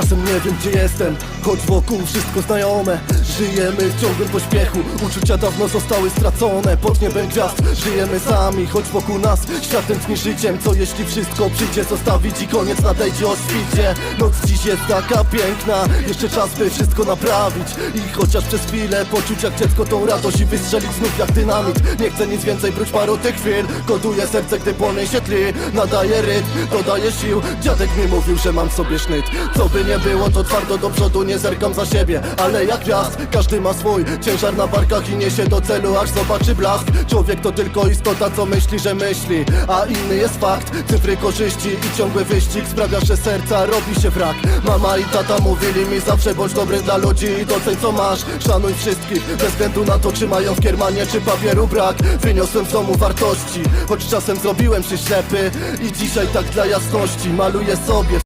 Czasem nie wiem gdzie jestem, choć wokół wszystko znajome Żyjemy w ciągłym pośpiechu, uczucia dawno zostały stracone. Pod niebem gwiazd. Żyjemy sami, choć wokół nas Świat tętni życiem, co jeśli wszystko przyjdzie zostawić I koniec nadejdzie o świcie? Noc dziś jest taka piękna, jeszcze czas by wszystko naprawić. I chociaż przez chwilę poczuć jak dziecko tą radość I wystrzelić znów jak dynamit. Nie chcę nic więcej, prócz paru tych chwil. Koduje serce, gdy płomień się tli. Nadaje rytm, dodaje sił. Dziadek mi mówił, że mam w sobie sznyt. Co by nie było, to twardo do przodu Nie zerkam za siebie, ale jak gwiazd Każdy ma swój ciężar na barkach I niesie do celu, aż zobaczy blask. Człowiek to tylko istota, co myśli, że myśli A inny jest fakt, cyfry korzyści I ciągły wyścig sprawia, że serca robi się wrak. Mama i tata mówili mi zawsze Bądź dobry dla ludzi i doceń co masz. Szanuj wszystkich, bez względu na to Czy mają w kiermanie, czy papieru brak. Wyniosłem z domu wartości Choć czasem zrobiłem się ślepy. I dzisiaj tak dla jasności Maluję sobie